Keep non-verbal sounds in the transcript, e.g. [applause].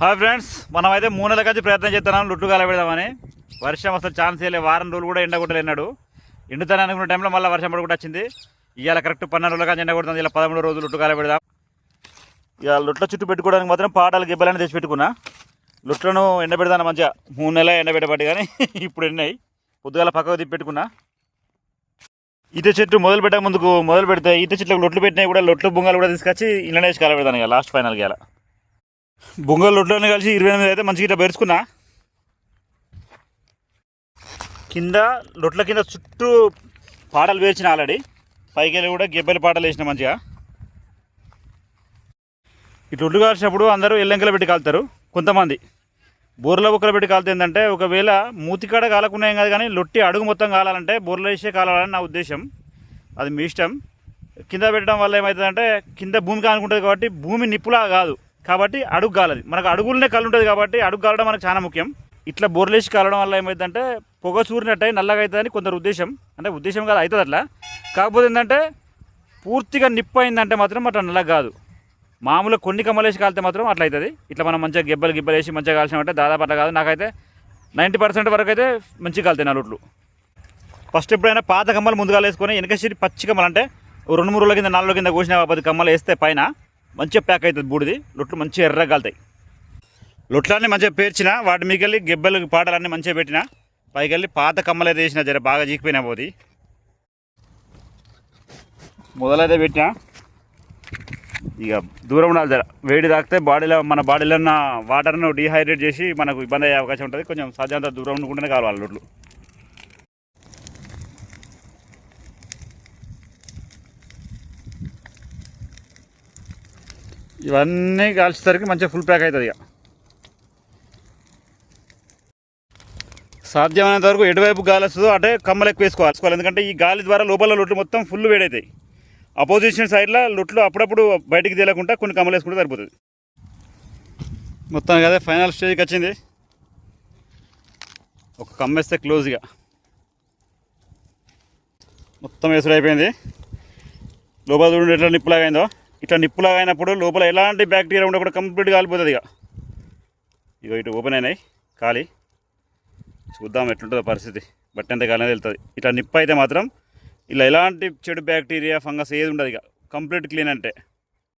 Hi friends మనం అయితే మూడు నెలల నుంచి ప్రయత్నం చేస్తున్నాం లుట్టు కలబెడదామని. వర్షం అసలు ఛాన్స్ వేయలే వారం రోజులు కూడా ఎండ కొట్టలేనాడు ఎండుతాను అనుకున్న టైంలో మళ్ళీ వర్షం పడి కూడా వచ్చింది. ఇవాళ కరెక్ట్ పన్నెండు రోజుల కానీ ఎండ కొడుతుంది ఇలా పదమూడు రోజులు లుట్టు కాల ఇక లుట్ల చుట్టూ పెట్టుకోవడానికి మాత్రం పాటలు గిబ్బలని తెచ్చి పెట్టుకున్నా. లుట్లను ఎండబెడదాను మంచిగా. మూడు నెలలు ఎండబెట్టబట్టి కానీ [laughs] ఇప్పుడు ఎన్నాయి పొద్దుగాల పక్కకు తిప్పి పెట్టుకున్నా. ఈత చెట్టు మొదలు పెట్టక ముందుకు మొదలు పెడితే ఈత చెట్లకు లొట్లు పెట్టినాయి కూడా లొట్లు బొంగాలు కూడా తీసుకొచ్చి ఇంట్లోనే వేసి ఇక లాస్ట్ ఫైనల్కి ఇలా బొంగల్ రొట్టెలను కలిసి ఇరవై ఎనిమిది అయితే మంచిగా ఇట్లా పెరుచుకున్నా. కింద లొట్ల కింద చుట్టూ పాటలు వేసిన ఆల్రెడీ. పైకి వెళ్ళి కూడా గెబ్బెల పాటలు వేసిన మంచిగా. ఇటు లొట్లు కాల్చినప్పుడు అందరూ ఎల్లంకలు పెట్టి కాలుతారు కొంతమంది. బోర్ల బొక్కలు పెట్టి కాలుతుంది ఏంటంటే ఒకవేళ మూతికాడ కాలకున్నాయి కాదు కానీ లొట్టి అడుగు మొత్తం కాలాలంటే బోర్ల వేసే కాలాలని నా ఉద్దేశం. అది మీ ఇష్టం. కింద పెట్టడం వల్ల ఏమవుతుందంటే కింద భూమి కానుకుంటుంది కాబట్టి భూమి నిప్పులా కాదు. కాబట్టి అడుగు కాలది మనకు అడుగులనే కళ్ళు ఉంటుంది కాబట్టి అడుగు కాలడం మనకు చాలా ముఖ్యం. ఇట్లా బోర్లేసి కాలడం వల్ల ఏమైందంటే పొగ చూరినట్టయి నల్లగా అవుతుందని కొందరు ఉద్దేశం. అంటే ఉద్దేశం కాదు అవుతుంది అట్లా. కాకపోతే ఏంటంటే పూర్తిగా నిప్పు అయిందంటే మాత్రం అట్లా నల్లగా కాదు. మామూలుగా కొన్ని కమ్మలేసి కాలితే మాత్రం అట్లా అవుతుంది. ఇట్లా మనం మంచిగా గిబ్బలు గిబ్బలు వేసి మంచిగా కాల్చినామంటే దాదాపు అట్లా కాదు. నాకైతే నైంటీ పర్సెంట్ వరకు అయితే మంచిగా కాలుతాయి నలుట్లు ఫస్ట్ ఎప్పుడైనా పాత కమ్మలు ముందుగా వేసుకొని వెనక సీట్ పచ్చి కమ్మలు అంటే రెండు మూడు రోజుల కింద నాలుగు కింద కోసిన పది కమ్మలు వేస్తే పైన మంచిగా ప్యాక్ అవుతుంది బూడిది. లొట్లు మంచిగా ఎర్ర కాలుతాయి. లొట్లన్నీ మంచిగా పేర్చిన వాటి మీకు వెళ్ళి పాటలన్నీ మంచిగా పెట్టిన పైకి వెళ్ళి పాత కమ్మలు అయితే వేసిన జర బాగా జీకిపోయినా పోది. మొదలైతే పెట్టిన ఇక దూరం ఉండాలి జర. వేడి తాకితే బాడీలో మన బాడీలో ఉన్న వాటర్ను డీహైడ్రేట్ చేసి మనకు ఇబ్బంది అయ్యే అవకాశం ఉంటుంది. కొంచెం సాధ్యంత దూరం ఉండకుండానే కావాలి లొట్లు. ఇవన్నీ కాల్చేసరికి మంచిగా ఫుల్ ప్యాక్ అవుతుంది ఇక. సాధ్యమైనంత వరకు ఎటువైపు గాలి వస్తుందో అటే కమ్మలు ఎక్కువ వేసుకోవాలి. ఎందుకంటే ఈ గాలి ద్వారా లోపల లొట్లు మొత్తం ఫుల్ వేడవుతాయి అపోజిషన్ సైడ్లో లొట్లు అప్పుడప్పుడు బయటికి తేలకుండా కొన్ని కమ్మలు వేసుకుంటే సరిపోతుంది. మొత్తం కదా ఫైనల్ స్టేజ్కి వచ్చింది. ఒక కమ్మేస్తే క్లోజ్గా మొత్తం వేసుడు అయిపోయింది. లోపల చూడండి ఎట్లా నిప్పులాగైందో అయిందో. ఇట్లా నిప్పులాగా అయినప్పుడు లోపల ఎలాంటి బ్యాక్టీరియా ఉండకుండా కంప్లీట్గా కాలిపోతుంది ఇక. ఇగో ఇటు ఓపెన్ అయినాయి ఖాళీ చూద్దాం ఎట్లుంటుందో పరిస్థితి. బట్ ఎంత కాలం వెళ్తుంది ఇట్లా నిప్పు అయితే మాత్రం ఇలా ఎలాంటి చెడు బ్యాక్టీరియా ఫంగస్ ఏది ఉండదు ఇక. కంప్లీట్ క్లీన్ అంటే.